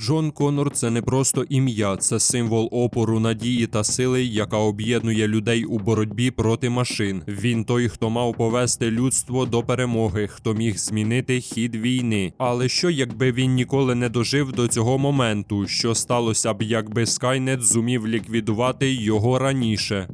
Джон Конор це не просто ім'я, це символ опору, надії та сили, яка об'єднує людей у боротьбі проти машин. Він той, хто мав повести людство до перемоги, хто міг змінити хід війни. Але що якби він ніколи не дожив до цього моменту? Що сталося б, якби Скайнет зумів ліквідувати його раніше?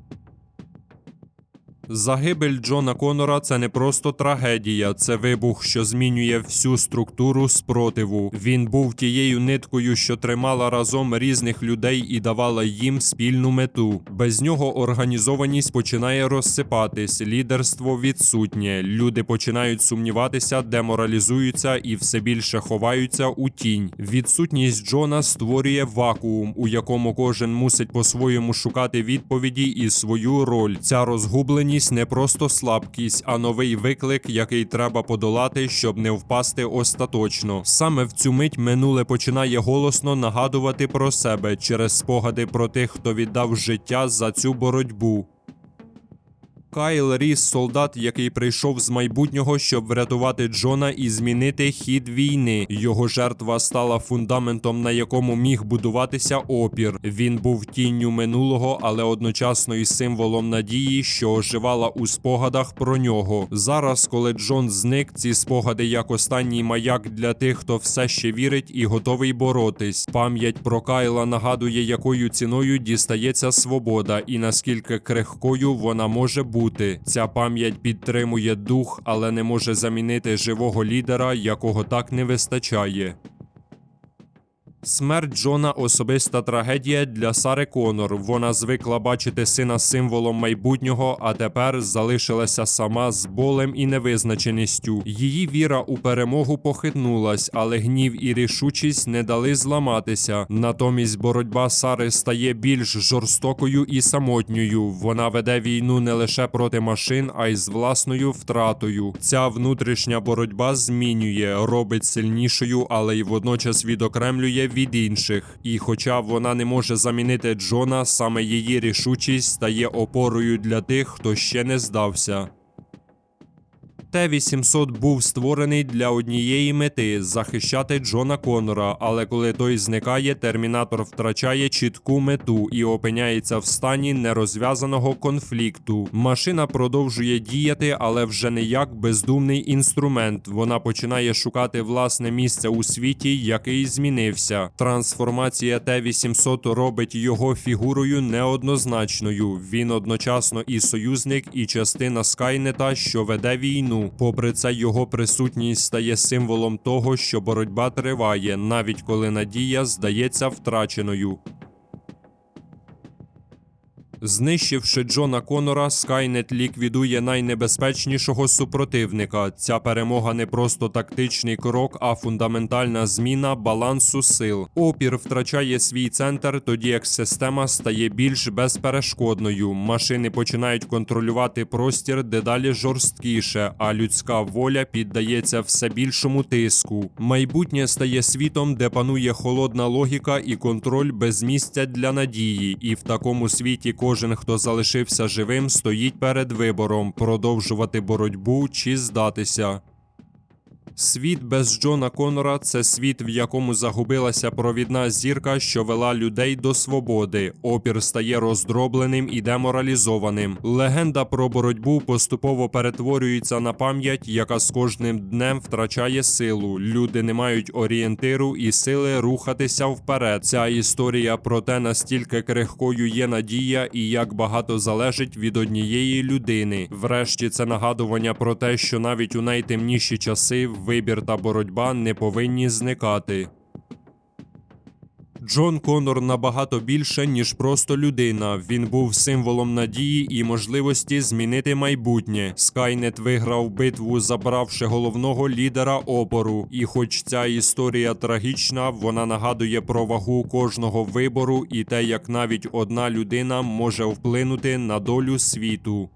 Загибель Джона Конора це не просто трагедія, це вибух, що змінює всю структуру спротиву. Він був тією ниткою, що тримала разом різних людей і давала їм спільну мету. Без нього організованість починає розсипатись, лідерство відсутнє. Люди починають сумніватися, деморалізуються і все більше ховаються у тінь. Відсутність Джона створює вакуум, у якому кожен мусить по-своєму шукати відповіді і свою роль. Ця розгубленість не просто слабкість, а новий виклик, який треба подолати, щоб не впасти остаточно. Саме в цю мить минуле починає голосно нагадувати про себе через спогади про тих, хто віддав життя за цю боротьбу. Кайл Ріс солдат, який прийшов з майбутнього, щоб врятувати Джона і змінити хід війни. Його жертва стала фундаментом, на якому міг будуватися опір. Він був тінню минулого, але одночасно і символом надії, що оживала у спогадах про нього. Зараз, коли Джон зник, ці спогади як останній маяк для тих, хто все ще вірить і готовий боротись. Пам'ять про Кайла нагадує, якою ціною дістається свобода, і наскільки крихкою вона може бути. Ця пам'ять підтримує дух, але не може замінити живого лідера, якого так не вистачає. Смерть Джона особиста трагедія для Сари Конор. Вона звикла бачити сина символом майбутнього, а тепер залишилася сама з болем і невизначеністю. Її віра у перемогу похитнулась, але гнів і рішучість не дали зламатися. Натомість боротьба Сари стає більш жорстокою і самотньою. Вона веде війну не лише проти машин, а й з власною втратою. Ця внутрішня боротьба змінює, робить сильнішою, але й водночас відокремлює від інших. І хоча вона не може замінити Джона, саме її рішучість стає опорою для тих, хто ще не здався. Т-800 був створений для однієї мети захищати Джона Конора, але коли той зникає, термінатор втрачає чітку мету і опиняється в стані нерозв'язаного конфлікту. Машина продовжує діяти, але вже не як бездумний інструмент. Вона починає шукати власне місце у світі, який змінився. Трансформація Т-800 робить його фігурою неоднозначною. Він одночасно і союзник, і частина Скайнета, що веде війну. Попри це, його присутність стає символом того, що боротьба триває, навіть коли надія здається втраченою. Знищивши Джона Конора, Скайнет ліквідує найнебезпечнішого супротивника. Ця перемога не просто тактичний крок, а фундаментальна зміна балансу сил. Опір втрачає свій центр, тоді як система стає більш безперешкодною. Машини починають контролювати простір дедалі жорсткіше, а людська воля піддається все більшому тиску. Майбутнє стає світом, де панує холодна логіка і контроль без місця для надії, і в такому світі кожен, хто залишився живим, стоїть перед вибором продовжувати боротьбу чи здатися. Світ без Джона Конора це світ, в якому загубилася провідна зірка, що вела людей до свободи. Опір стає роздробленим і деморалізованим. Легенда про боротьбу поступово перетворюється на пам'ять, яка з кожним днем втрачає силу. Люди не мають орієнтиру і сили рухатися вперед. Ця історія про те, настільки крихкою є надія і як багато залежить від однієї людини. Врешті це нагадування про те, що навіть у найтемніші часи вибір та боротьба не повинні зникати. Джон Конор набагато більше, ніж просто людина. Він був символом надії і можливості змінити майбутнє. Скайнет виграв битву, забравши головного лідера опору. І хоч ця історія трагічна, вона нагадує про вагу кожного вибору і те, як навіть одна людина може вплинути на долю світу.